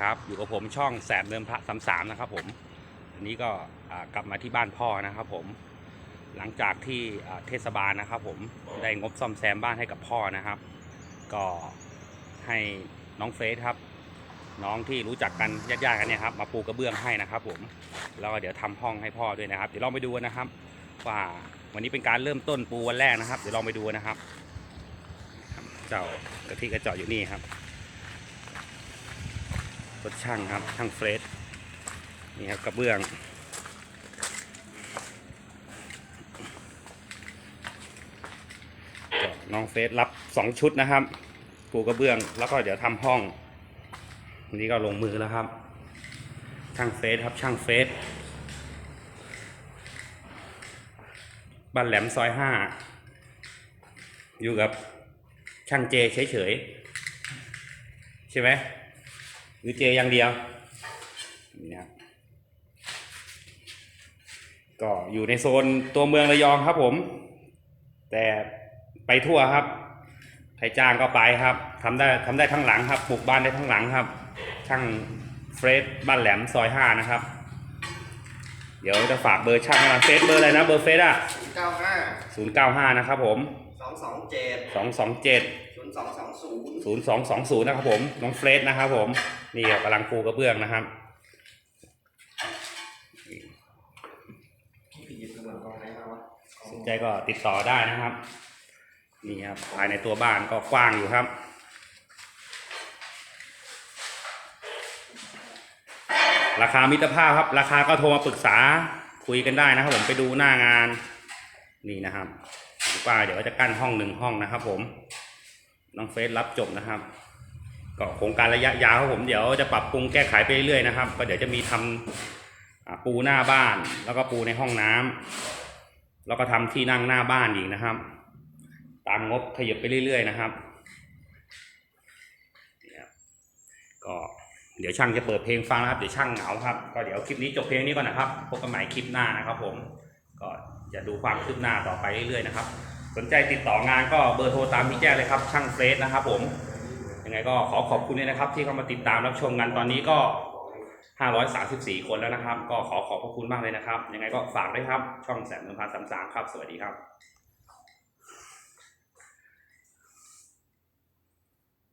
ครับอยู่กับผมช่องแสบเดิมพระสามสามนะครับผมอันนี้ก็กลับมาที่บ้านพ่อนะครับผมหลังจากที่เทศบาลนะครับ ผมได้งบซ่อมแซมบ้านให้กับพ่อนะครับ ก็ให้น้องเฟสครับ น้องที่รู้จักกันญาติๆกันเนี่ยครับมาปูกระเบื้องให้นะครับ ผมแล้วก็เดี๋ยวทำห้องให้พ่อด้วยนะครับ เดี๋ยวลองไปดูนนะครับ ว่าวันนี้เป็นการเริ่มต้นปูวันแรกนะครับ เดี๋ยวลองไปดูนะครับ เจ้ากะทิกระเจาะอยู่นี่ครับ รถช่างครับช่างเฟรชนี่ครับกระเบื้องน้องเฟสรับสองชุดนะครับปูกระเบื้องแล้วก็เดี๋ยวทำห้องนนี้ก็ลงมือแล้วครับ ช่างเฟสครับช่างเฟสบ้านแหลมซอยห้าอยู่กับช่างเจเฉยๆใช่ไหม หรือเจอย่างเดียวนี่ครับก็อยู่ในโซนตัวเมืองระยองครับผม แต่ไปทั่วครับใครจ้างก็ไปครับทำได้ทำได้ทั้งหลังครับปลูกบ้านได้ทั้งหลังครับ ช่างเฟรดบ้านแหลมซอยห้านะครับ เดี๋ยวจะฝากเบอร์ช่างมาเฟซเบอร์อะไรนะเบอร์เฟซอะเก้าห้าศูนย์เก้าห้านะครับผมสอง สองเจ็ดสองสองเจ็ดศูนย์สองสองศูนย์ศูนย์สองสองศูนย์นะครับผม น้องเฟรดนะครับผม นี่ครับกำลังปูกระเบื้องนะครับพี่หยิบเหมือนกองไหนมาวะสนใจก็ติดต่อได้นะครับ นี่ครับภายในตัวบ้านก็กว้างอยู่ครับราคามิตรภาพครับ ราคาก็โทรมาปรึกษาคุยกันได้นะครับ ผมไปดูหน้างานนี่นะครับป้าเดี๋ยวจะกั้นห้องหนึ่งห้องนะครับ ผม น้องเฟสรับจบนะครับ ก็โครงการระยะยาวครับผมเดี๋ยวจะปรับปรุงแก้ไขไปเรื่อยๆนะครับ ก็เดี๋ยวจะมีทำอ่าปูหน้าบ้าน แล้วก็ปูในห้องน้ำแล้วก็ทำที่นั่งหน้าบ้านอีกนะครับ ตามงบขยับไปเรื่อย ๆ นะครับนี่ครับก็เดี๋ยวช่างจะเปิดเพลงฟังนะครับ เดี๋ยวช่างเหงาครับ ก็เดี๋ยวคลิปนี้จบเพลงนี้ก่อนนะครับ พบกันใหม่คลิปหน้านะครับผม ก็จะดูความคืบหน้าต่อไปเรื่อยๆนะครับ สนใจติดต่องานก็เบอร์โทรตามที่แจ้งเลยครับ ช่างเฟรสนะครับผมยังไงก็ขอขอบคุณด้วยนะครับ ที่เข้ามาติดตามรับชมกันตอนนี้ก็ 534 คนแล้วนะครับ ก็ขอขอบพระคุณมากเลยนะครับ ยังไงก็ฝากด้วยครับ ช่องแสนหนึ่งพันสามสามครับ สวัสดีครับ